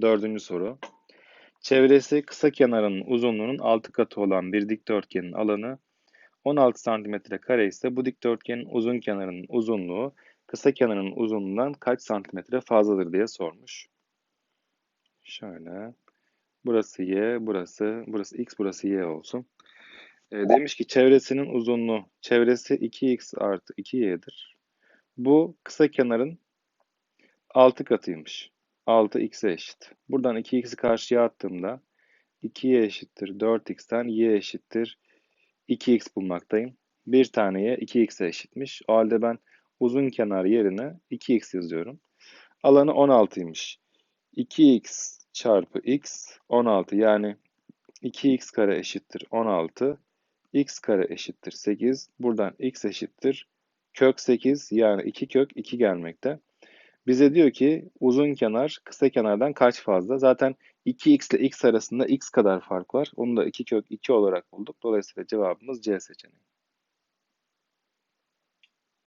Dördüncü soru. Çevresi kısa kenarının uzunluğunun 6 katı olan bir dikdörtgenin alanı 16 santimetre kare ise bu dikdörtgenin uzun kenarının uzunluğu kısa kenarının uzunluğundan kaç santimetre fazladır diye sormuş. Şöyle. Burası y, burası, burası x, burası y olsun. E, demiş ki çevresinin uzunluğu, çevresi 2x artı 2y'dir. Bu kısa kenarın 6 katıymış. 6x'e eşit. Buradan 2x'i karşıya attığımda 2y eşittir 4x'ten y eşittir 2x bulmaktayım. Bir taneye 2x'e eşitmiş. O halde ben uzun kenar yerine 2x yazıyorum. Alanı 16'ymış. 2x çarpı x 16 yani 2x kare eşittir 16. x kare eşittir 8. Buradan x eşittir kök 8 yani 2 kök 2 gelmekte. Bize diyor ki uzun kenar kısa kenardan kaç fazla? Zaten 2x ile x arasında x kadar fark var. Onu da 2 kök 2 olarak bulduk. Dolayısıyla cevabımız C seçeneği.